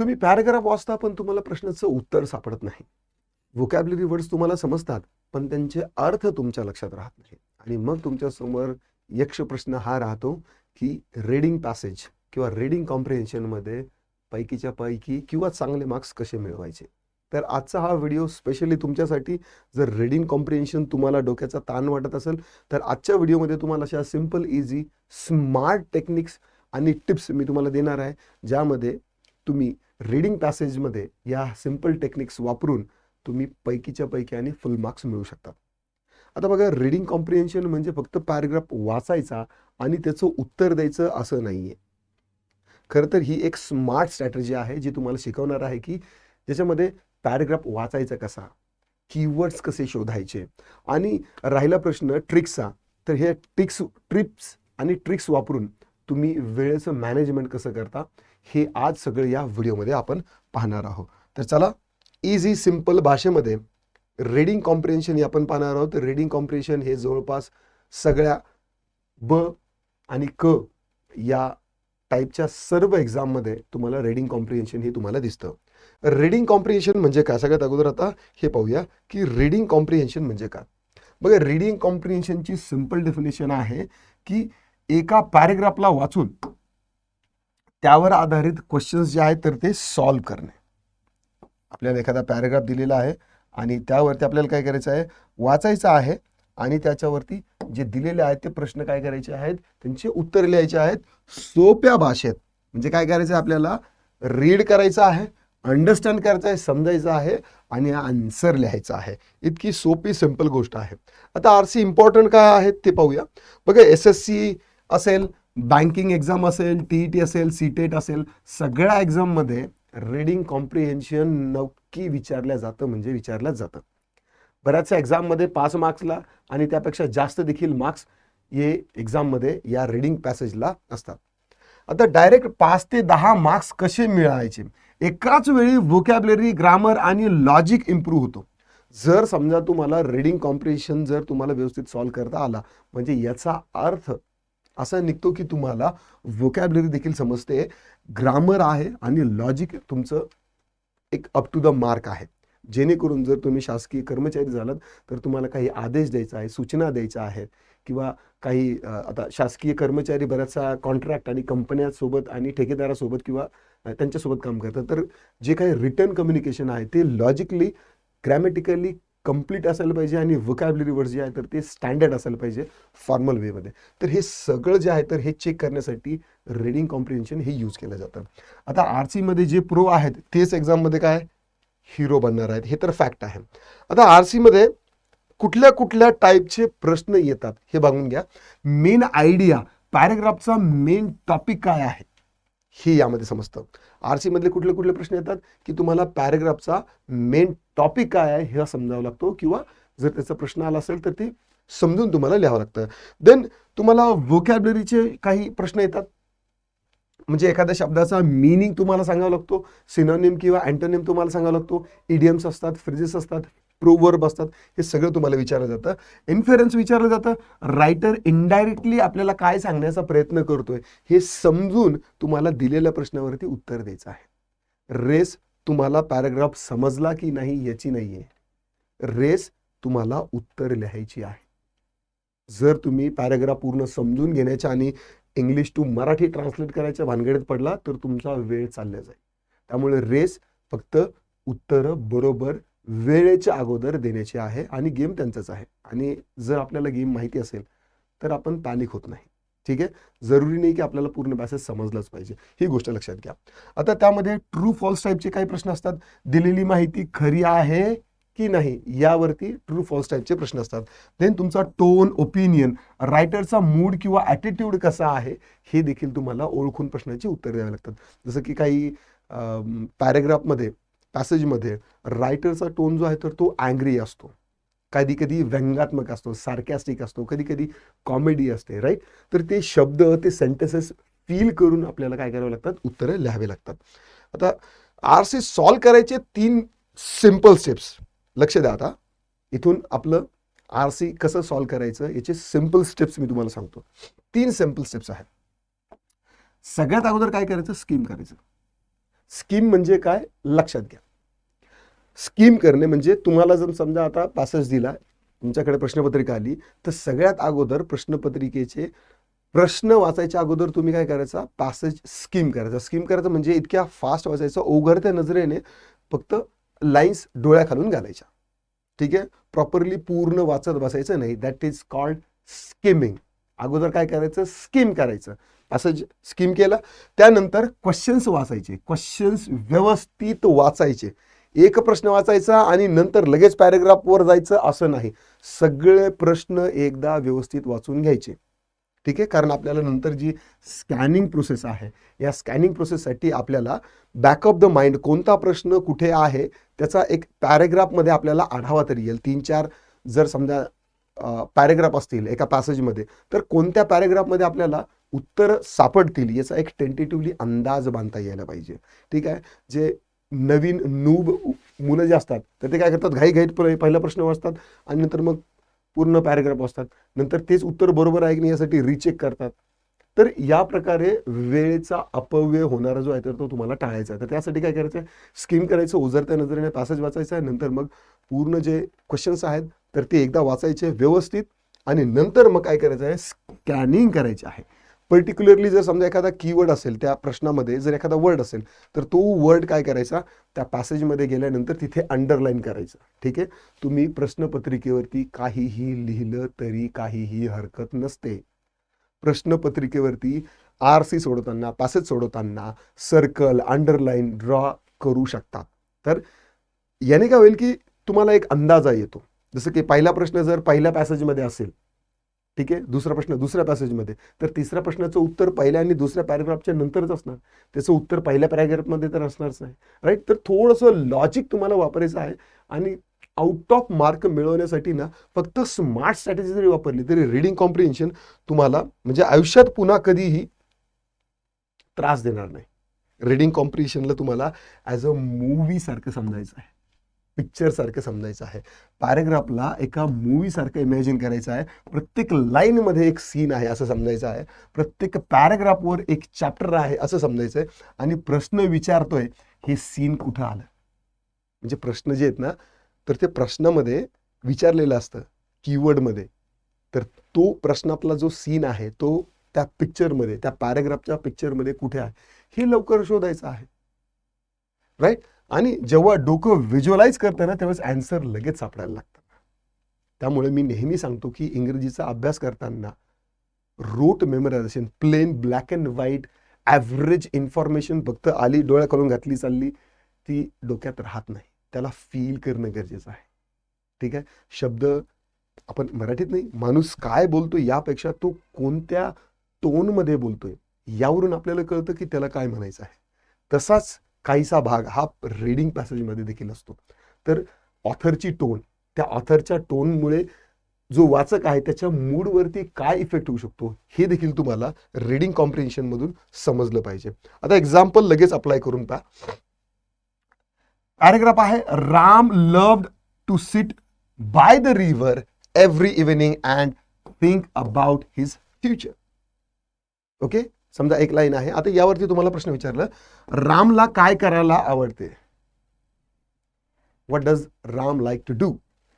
तुम्ही पॅराग्राफ वाचता पण तुम्हाला प्रश्नाचं उत्तर सापडत नाही. व्होकॅबलरी वर्ड्स तुम्हाला समजतात पण त्यांचे अर्थ तुमच्या लक्षात राहत नाही. आणि मग तुमच्यासमोर यक्ष प्रश्न हा राहतो की रीडिंग पॅसेज किंवा रीडिंग कॉम्प्रिहेन्शनमध्ये पैकीच्या पैकी किंवा चांगले मार्क्स कसे मिळवायचे. तर आजचा हा व्हिडिओ स्पेशली तुमच्यासाठी जर रीडिंग कॉम्प्रिहेन्शन तुम्हाला डोक्याचा ताण वाटत असेल तर आजच्या व्हिडिओमध्ये तुम्हाला अशा सिंपल इझी स्मार्ट टेक्निक्स आणि टिप्स मी तुम्हाला देणार आहे ज्यामध्ये तुम्ही रीडिंग पॅसेजमध्ये या सिंपल टेक्निक्स वापरून तुम्ही पैकीच्या पैकी आणि फुल मार्क्स मिळू शकता. आता बघा रीडिंग कॉम्प्रिहेन्शन म्हणजे फक्त पॅराग्राफ वाचायचा आणि त्याचं उत्तर द्यायचं असं नाही आहे खरं तर ही एक स्मार्ट स्ट्रॅटजी आहे जी तुम्हाला शिकवणार आहे की ज्याच्यामध्ये पॅराग्राफ वाचायचा कसा कीवर्ड्स कसे शोधायचे आणि राहिला प्रश्न ट्रिक्सचा तर हे ट्रिक्स ट्रिप्स आणि ट्रिक्स वापरून तुम्ही वेळेचं मॅनेजमेंट कसं करता हे आज सगळं या व्हिडिओमध्ये आपण पाहणार आहोत. तर चला इझी सिंपल भाषेमध्ये रीडिंग कॉम्प्रिहेन्शन हे आपण पाहणार आहोत. रीडिंग कॉम्प्रिहेन्शन हे जवळपास सगळ्या ब आणि क या टाईपच्या सर्व एक्झाममध्ये तुम्हाला रीडिंग कॉम्प्रिहेन्शन हे तुम्हाला दिसतं. रीडिंग कॉम्प्रिहेन्शन म्हणजे काय? सगळ्यात अगोदर आता हे पाहूया की रीडिंग कॉम्प्रिहेन्शन म्हणजे काय? बघा रीडिंग कॉम्प्रिहेन्शनची सिंपल डेफिनेशन आहे की एका पॅरेग्राफला वाचून त्यावर आधारित क्वेश्चन्स जे आहेत तर ते सॉल्व करणे. आपल्याला एखादा पॅरेग्राफ दिलेला आहे आणि त्यावरती आपल्याला काय करायचं आहे? वाचायचं आहे आणि त्याच्यावरती जे दिलेले आहेत ते प्रश्न काय करायचे आहेत? त्यांचे उत्तर लिहायचे आहेत. सोप्या भाषेत म्हणजे काय करायचं आहे आपल्याला? रीड करायचं आहे अंडरस्टँड करायचं आहे समजायचं आहे आणि आन्सर लिहायचा आहे. इतकी सोपी सिंपल गोष्ट आहे. आता आर सी इम्पॉर्टंट काय आहेत ते पाहूया. बघा एस एस सी असेल बँकिंग एक्झाम असेल टी ई टी असेल सी टेट असेल सगळ्या एक्झाममध्ये रीडिंग कॉम्प्रिहेन्शन नक्की विचारलं जातं म्हणजे विचारलं जातं. बऱ्याचशा एक्झाममध्ये पाच मार्क्सला आणि त्यापेक्षा जास्त देखील मार्क्स हे एक्झाममध्ये या रीडिंग पॅसेजला असतात. आता डायरेक्ट पाच ते दहा मार्क्स कसे मिळायचे? एकाच वेळी व्होकॅबलरी ग्रामर आणि लॉजिक इम्प्रूव्ह होतो. जर समजा तुम्हाला रीडिंग कॉम्प्रिहेन्शन जर तुम्हाला व्यवस्थित सॉल्व्ह करता आला म्हणजे याचा अर्थ असा निघतो की तुम्हाला व्होकॅबलरी देखील समजते. ग्रामर आहे आणि लॉजिक तुमचं एक अप टू द मार्क आहे. जेणेकरून जर तुम्ही शासकीय कर्मचारी झालात तर तुम्हाला काही आदेश द्यायचा आहे सूचना द्यायच्या आहेत किंवा काही आता शासकीय कर्मचारी बऱ्याचसा कॉन्ट्रॅक्ट आणि कंपन्यासोबत आणि ठेकेदारासोबत किंवा त्यांच्यासोबत काम करतात. तर जे काही रिटर्न कम्युनिकेशन आहे ते लॉजिकली ग्रॅमॅटिकली कंप्लीट असायला पाहिजे आणि व्होकॅबलरी वर्ड जे आहे तर ते स्टँडर्ड असायला पाहिजे फॉर्मल वेमध्ये तर हे सगळं जे आहे तर हे चेक करण्यासाठी रीडिंग कॉम्प्रिहेन्शन हे यूज केलं जातं. आता आर सीमध्ये जे प्रो आहेत तेच एक्झाममध्ये काय? हिरो बनणार आहेत. हे तर फॅक्ट आहे. आता आर सीमध्ये कुठल्या कुठल्या टाईपचे प्रश्न येतात हे बघून घ्या. मेन आयडिया पॅरेग्राफचा मेन टॉपिक काय आहे? हे यामध्ये समजतं. आर सीमधले कुठले कुठले प्रश्न येतात? की तुम्हाला पॅरेग्राफचा मेन टॉपिक काय आहे हे समजावं लागतो किंवा जर त्याचा प्रश्न आला असेल तर ते समजून तुम्हाला लिहावं लागतं. देन तुम्हाला व्होकॅबलरीचे काही प्रश्न येतात. म्हणजे एखाद्या शब्दाचा मिनिंग तुम्हाला सांगावा लागतो. सिनोनिम किंवा अँटोनिम तुम्हाला सांगावा लागतो. इडियम्स असतात फ्रिजेस असतात प्रोवर्ब असतात हे सगळं तुम्हाला विचारलं जातं. इन्फेरन्स विचारलं जातं. रायटर इनडायरेक्टली आपल्याला काय सांगण्याचा प्रयत्न करतोय हे समजून तुम्हाला दिलेल्या प्रश्नावरती उत्तर द्यायचं आहे. रेस तुम्हाला पॅराग्राफ समजला की नाही याची नाही आहे रेस तुम्हाला उत्तर लिहायची आहे. जर तुम्ही पॅराग्राफ पूर्ण समजून घेण्याच्या आणि इंग्लिश टू मराठी ट्रान्सलेट करायच्या भानगडीत पडला तर तुमचा वेळ चालला जाईल. त्यामुळे रेस फक्त उत्तरं बरोबर वेळेच्या अगोदर देण्याची आहे आणि गेम त्यांचाच आहे. आणि जर आपल्याला गेम माहिती असेल तर आपण पॅनिक होत नाही. ठीक आहे? जरुरी नाही की आपल्याला पूर्ण पॅसेज समजलंच पाहिजे. ही गोष्ट लक्षात घ्या. आता त्यामध्ये ट्रू फॉल्स टाईपचे काही प्रश्न असतात. दिलेली माहिती खरी आहे की नाही? यावरती ट्रू फॉल्स टाईपचे प्रश्न असतात. देन तुमचा टोन ओपिनियन रायटरचा मूड किंवा ॲटिट्यूड कसा आहे हे देखील तुम्हाला ओळखून प्रश्नाची उत्तर द्यावी लागतात. जसं की काही पॅरेग्राफमध्ये पॅसेजमध्ये रायटरचा टोन जो आहे तर तो अँग्री असतो. कधी कधी व्यंगात्मक असतो सार्कॅस्टिक असतो कधी कधी कॉमेडी असते राईट तर ते शब्द ते सेंटेन्सेस फील करून आपल्याला काय करावे लागतात? उत्तरं लिहावे लागतात. आता आर सी सॉल्व करायचे तीन सिंपल स्टेप्स लक्ष द्या आता. इथून आपलं आर सी कसं सॉल्व करायचं याचे सिंपल स्टेप्स मी तुम्हाला सांगतो. तीन सिंपल स्टेप्स आहेत. सगळ्यात अगोदर काय करायचं? स्कीम करायचं. स्कीम म्हणजे काय? लक्षात घ्या. स्कीम करणे म्हणजे तुम्हाला जर समजा आता पासच दिला तुमच्याकडे प्रश्नपत्रिका आली तर सगळ्यात अगोदर प्रश्नपत्रिकेचे प्रश्न वाचायच्या अगोदर तुम्ही काय करायचा? पासेज स्कीम करायचा. स्कीम करायचं म्हणजे इतक्या फास्ट वाचायचं ओघरत्या नजरेने फक्त लाईन्स डोळ्याखालून घालायच्या. ठीक आहे? प्रॉपरली पूर्ण वाचत बसायचं नाही. दॅट इज कॉल्ड स्किमिंग अगोदर काय करायचं? स्कीम करायचं. असं स्कीम केलं. त्यानंतर क्वेश्चन्स वाचायचे. क्वेश्चन्स व्यवस्थित वाचायचे. एक प्रश्न वाचायचा आणि नंतर लगेच पॅरेग्राफवर जायचं असं नाही. सगळे प्रश्न एकदा व्यवस्थित वाचून घ्यायचे. ठीक आहे? कारण आपल्याला नंतर जी स्कॅनिंग प्रोसेस आहे या स्कॅनिंग प्रोसेससाठी आपल्याला बॅक ऑफ द माइंड कोणता प्रश्न कुठे आहे त्याचा एक पॅरेग्राफमध्ये आपल्याला आढावा तरी येईल. तीन चार जर समजा पॅरेग्राफ असतील एका पॅसेजमध्ये तर कोणत्या पॅरेग्राफमध्ये आपल्याला उत्तर सापडतील याचा एक टेंटेटिव्हली अंदाज बांधता यायला पाहिजे. ठीक आहे? जे नवीन नूब मुलं जे असतात तर ते काय करतात? घाई घाईत पहिला प्रश्न वाचतात आणि नंतर मग पूर्ण पॅरेग्राफ वाचतात. नंतर तेच उत्तर बरोबर आहे की नाही यासाठी रिचेक करतात. तर या प्रकारे वेळेचा अपव्यय होणारा जो आहे तर तो तुम्हाला टाळायचा आहे. तर त्यासाठी काय करायचं? आहे स्कीम करायचं ओझरत्या नजरेने पॅसेज वाचायचा आहे. नंतर मग पूर्ण जे क्वेश्चन्स आहेत तर ते एकदा वाचायचे व्यवस्थित आणि नंतर मग काय करायचं आहे? स्कॅनिंग करायचे आहे. पर्टिक्युलरली जर समजा एखादा कीवर्ड असेल त्या प्रश्नामध्ये जर एखादा वर्ड असेल तर तो वर्ड काय करायचा? त्या पॅसेजमध्ये गेल्यानंतर तिथे अंडरलाईन करायचं. ठीक आहे? तुम्ही प्रश्नपत्रिकेवरती काहीही लिहिलं तरी काहीही हरकत नसते. प्रश्नपत्रिकेवरती आर सी सोडवताना पॅसेज सोडवताना सर्कल अंडरलाईन ड्रॉ करू शकतात. तर याने काय होईल की तुम्हाला एक अंदाजा येतो. जसं की पहिला प्रश्न जर पहिल्या पॅसेजमध्ये असेल ठीक आहे? दुसरा प्रश्न दुसऱ्या पॅसेजमध्ये तर तिसऱ्या प्रश्नाचं उत्तर पहिल्या आणि दुसऱ्या पॅरेग्राफच्या नंतरच असणार. त्याचं उत्तर पहिल्या पॅरेग्राफमध्ये तर असणारच नाही राईट तर थोडंसं लॉजिक तुम्हाला वापरायचं आहे आणि आउट ऑफ मार्क मिळवण्यासाठी ना फक्त स्मार्ट स्ट्रॅटेजी जरी वापरली तरी रिडिंग कॉम्प्रिहेन्शन तुम्हाला म्हणजे आयुष्यात पुन्हा कधीही त्रास देणार नाही. रिडिंग कॉम्प्रिहेशनला तुम्हाला ॲज अ मूवी सारखं समजायचं आहे. पिक्चर सारखं समजायचं आहे. पॅरेग्राफला एका मूवीसारखं इमॅजिन करायचं आहे. प्रत्येक लाईनमध्ये एक सीन आहे असं समजायचं आहे. प्रत्येक पॅरेग्राफवर एक चॅप्टर आहे असं समजायचं आहे आणि प्रश्न विचारतोय हे सीन कुठं आलं? म्हणजे प्रश्न जे आहेत ना तर ते प्रश्नामध्ये विचारलेलं असतं कीवर्डमध्ये तर तो प्रश्नातला जो सीन आहे तो त्या पिक्चरमध्ये त्या पॅरेग्राफच्या पिक्चरमध्ये कुठे आहे? हे लवकर शोधायचं आहे. राईट आणि जेव्हा डोकं व्हिज्युअलाइज करतं ना तेव्हाच अँसर लगेच सापडायला लागतं त्यामुळे मी नेहमी सांगतो की इंग्रजीचा अभ्यास करताना rote memorization plain black and white average information फक्त आली डोळ्या करून घातली चालली ती डोक्यात राहत नाही. त्याला फील करणं गरजेचं आहे. ठीक आहे? शब्द आपण मराठीत नाही माणूस काय बोलतो यापेक्षा तो कोणत्या टोनमध्ये बोलतोय यावरून आपल्याला कळतं की त्याला काय म्हणायचं आहे. तसाच काहीसा भाग हा रिडिंग पॅसेजमध्ये देखील असतो. तर ऑथरची टोन त्या ऑथरच्या टोनमुळे जो वाचक आहे त्याच्या मूडवरती काय इफेक्ट होऊ शकतो हे देखील तुम्हाला रिडिंग कॉम्प्रिहेन्शनमधून समजलं पाहिजे. आता एक्झाम्पल लगेच अप्लाय करून पहा. पॅरेग्राफ आहे Ram loved to sit by the river every evening and think about his future okay समजा एक लाईन आहे. आता यावरती तुम्हाला प्रश्न विचारलं रामला काय करायला आवडते? What does Ram like to do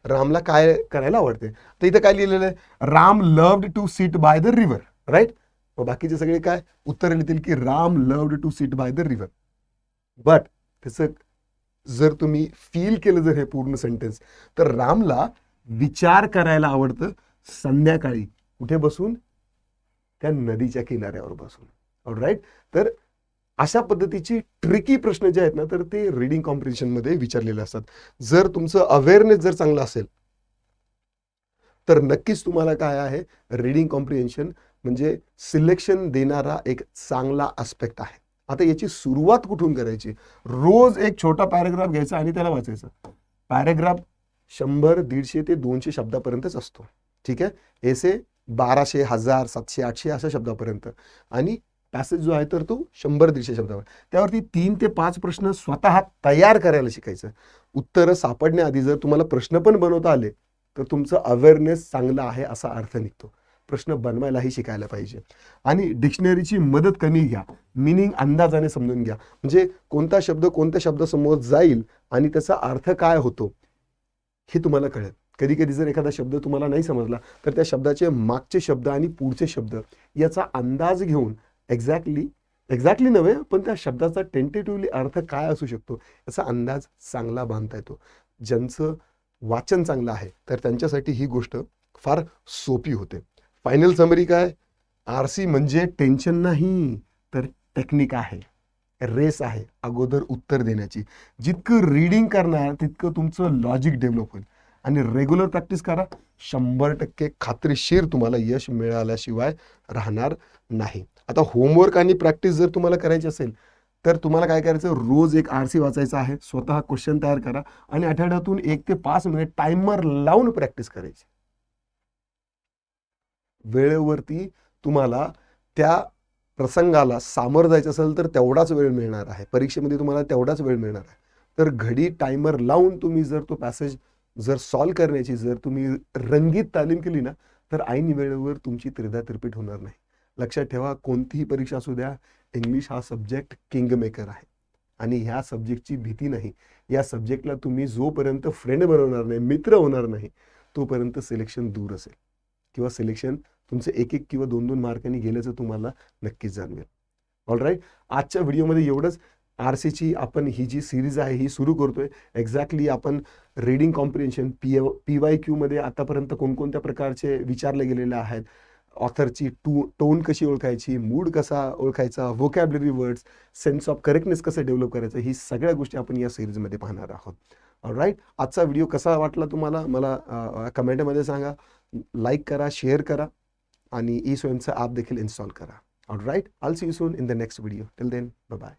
रामला काय करायला आवडते? तर इथं काय लिहिलेलं आहे? Ram loved to sit by the river right मग बाकीचे सगळे काय? उत्तर लिहितील की Ram loved to sit by the river but त्याचं जर तुम्ही फील केलं जर हे पूर्ण सेंटेन्स तर रामला विचार करायला आवडतं संध्याकाळी. कुठे बसून? त्या नदीच्या किनाऱ्यावर बसून. राईट तर अशा पद्धतीचे ट्रिकी प्रश्न जे आहेत ना तर ते रिडिंग कॉम्पिटिशनमध्ये विचारलेले असतात. जर तुमचं अवेअरनेस जर चांगलं असेल तर नक्कीच तुम्हाला काय आहे? रिडिंग कॉम्प्रिहेन्शन म्हणजे सिलेक्शन देणारा एक चांगला आस्पेक्ट आहे. आता याची सुरुवात कुठून करायची? रोज एक छोटा पॅरेग्राफ घ्यायचा आणि त्याला वाचायचं. पॅरेग्राफ शंभर दीडशे ते दोनशे शब्दापर्यंतच असतो. ठीक आहे? एसे बाराशे हजार सातशे आठशे अशा शब्दापर्यंत. आणि पॅसेज जो आहे तर तो शंभर दीडशे शब्दावर. त्यावरती तीन ते पाच प्रश्न स्वतः तयार करायला शिकायचं. उत्तरं सापडण्याआधी जर तुम्हाला प्रश्न पण बनवता आले तर तुमचं अवेअरनेस चांगलं आहे असा अर्थ निघतो. प्रश्न बनवायलाही शिकायला पाहिजे. आणि डिक्शनरीची मदत कमी घ्या. मिनिंग अंदाजाने समजून घ्या. म्हणजे कोणता शब्द कोणत्या शब्दासमोर जाईल आणि त्याचा अर्थ काय होतो हे तुम्हाला कळेल. कधी कधी जर एखादा शब्द तुम्हाला नाही समजला तर त्या शब्दाचे मागचे शब्द आणि पुढचे शब्द याचा अंदाज घेऊन एक्झॅक्टली एक्झॅक्टली नव्हे पण त्या शब्दाचा टेंटेटिव्हली अर्थ काय असू शकतो याचा अंदाज चांगला बांधता येतो. ज्यांचं वाचन चांगलं आहे तर त्यांच्यासाठी ही गोष्ट फार सोपी होते. फायनल समरी काय? आर सी म्हणजे टेन्शन नाही तर टेक्निक आहे. रेस आहे अगोदर उत्तर देण्याची. जितकं रीडिंग करणार तितकं तुमचं लॉजिक डेव्हलप होईल. आणि रेग्युलर प्रॅक्टिस करा. शंभर टक्के खात्रीशीर तुम्हाला यश मिळाल्याशिवाय राहणार नाही. आता होमवर्क आणि प्रॅक्टिस जर तुम्हाला करायची असेल तर तुम्हाला काय करायचं? रोज एक आर सी वाचायचा आहे. स्वतः क्वेश्चन तयार करा आणि आठवड्यातून एक ते पाच मिनिट टाइमर लावून प्रॅक्टिस करायची. वेळेवरती तुम्हाला त्या प्रसंगाला सामोरं जायचं असेल तर तेवढाच वेळ मिळणार आहे. परीक्षेमध्ये तुम्हाला तेवढाच वेळ मिळणार आहे. तर घडी टायमर लावून तुम्ही जर तो पॅसेज जर सॉल्व करण्याची जर तुम्ही रंगीत तालीम केली ना तर ऐन वेळेवर तुमची त्रिदा त्रिपीट होणार नाही. लक्षात ठेवा कोणतीही परीक्षा असू द्या इंग्लिश हा सब्जेक्ट किंग मेकर आहे. आणि ह्या सब्जेक्टची भीती नाही. या सब्जेक्टला तुम्ही जोपर्यंत फ्रेंड बनवणार नाही मित्र होणार नाही तोपर्यंत सिलेक्शन दूर असेल. किंवा सिलेक्शन तुमचं एक एक किंवा दोन दोन मार्कांनी गेल्याचं तुम्हाला नक्कीच जाणवेल. ऑल राईट आजच्या व्हिडिओमध्ये एवढंच. आर सीची आपण ही जी सिरीज आहे ही सुरू करतोय. एक्झॅक्टली आपण reading comprehension P P Y क्यूमध्ये आतापर्यंत कोणकोणत्या प्रकारचे विचारले गेलेले आहेत? ऑथरची टू टोन कशी ओळखायची? मूड कसा ओळखायचा? Vocabulary words sense of correctness कसं डेव्हलप करायचं? ही सगळ्या गोष्टी आपण या सिरीजमध्ये पाहणार आहोत. राईट आजचा व्हिडिओ कसा वाटला तुम्हाला? मला कमेंटमध्ये सांगा. लाईक करा शेअर करा आणि ई स्वयंचं ॲप देखील इन्स्टॉल करा. All right I'll see you soon in the next video till then bye